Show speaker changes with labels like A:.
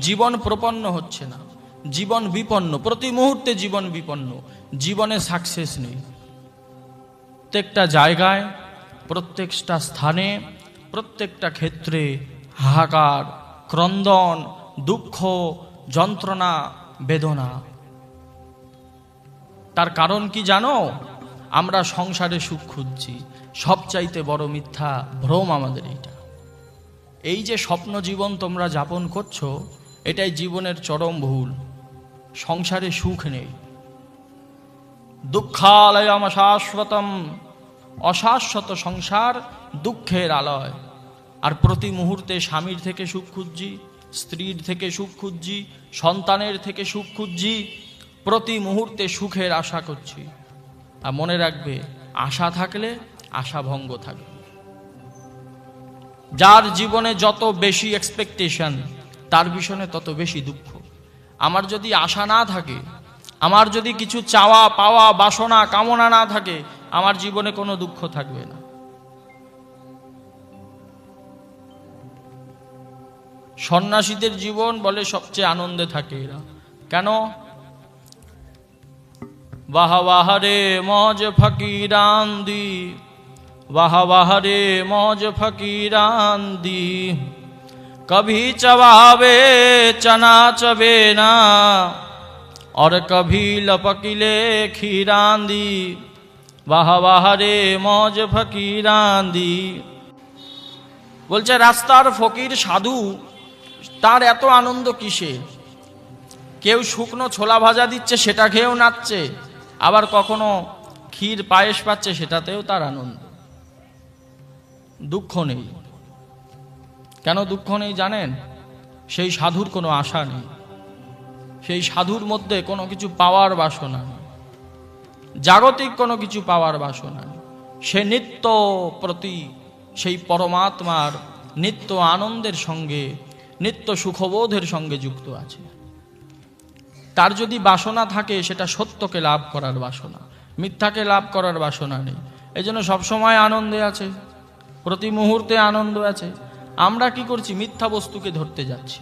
A: জীবন প্রপন্ন হচ্ছে না। জীবন বিপন্ন। প্রতি মুহূর্তে জীবন বিপন্ন। জীবনে সাকসেস নেই। প্রত্যেকটা জায়গায়, প্রত্যেকটা স্থানে, প্রত্যেকটা ক্ষেত্রে হাহাকার, ক্রন্দন, দুঃখ, যন্ত্রণা, বেদনা। তার কারণ কি জানো? আমরা সংসারে সুখ খুঁজছি। সবচাইতে বড় মিথ্যা ভ্রম আমাদের এটা এই যে স্বপ্ন জীবন তোমরা যাপন করছ এটাই জীবনের চরম ভুল। সংসারে সুখ নেই। দুঃখালয়ম শাশ্বতম অশাশ্বত সংসার দুঃখের আলয়। আর প্রতি মুহূর্তে স্বামীর থেকে সুখ খুঁজছি, স্ত্রীর থেকে সুখ খুঁজছি, সন্তানের থেকে সুখ খুঁজছি, প্রতি মুহূর্তে সুখের আশা করছি। আর মনে রাখবে, আশা থাকলে আশা ভঙ্গ থাকবে। যার জীবনে যত বেশি এক্সপেকটেশন তার পিছনে তত বেশি দুঃখ। আমার যদি আশা না থাকে, আমার যদি কিছু চাওয়া, পাওয়া, বাসনা, কামনা না থাকে, আমার জীবনে কোনো দুঃখ থাকবে না। সন্ন্যাসীদের জীবন বলে সবচেয়ে আনন্দে থাকে এরা। কেন? বাহাবাহারে মজ ফকিরান্দি বাহাবাহারে মজ ফকিরান্দি। कभी चबावे चना चबे ना और कभी लपकिले खीरान दी वाह वाह रे मौज फकीरान दी বলছে রাস্তার ফকির সাধু তার এত আনন্দ কিসে কেউ শুকনো ছোলা ভাজা দিচ্ছে সেটা খেয়েও নাচছে আবার কখনো ক্ষীর পায়েস পাচ্ছে সেটাতেও তার আনন্দ দুঃখ নেই কেন দুঃখ নেই জানেন? সেই সাধুর কোনো আশা নেই। সেই সাধুর মধ্যে কোনো কিছু পাওয়ার বাসনা নেই। জাগতিক কোনো কিছু পাওয়ার বাসনা নেই। সে নিত্য প্রতি সেই পরমাত্মার নিত্য আনন্দের সঙ্গে, নিত্য সুখবোধের সঙ্গে যুক্ত আছে। তার যদি বাসনা থাকে, সেটা সত্যকে লাভ করার বাসনা, মিথ্যাকে লাভ করার বাসনা নেই। এই জন্য সবসময় আনন্দে আছে। প্রতি মুহূর্তে আনন্দ আছে। আমরা কি করছি? মিথ্যা বস্তুকে ধরতে যাচ্ছি।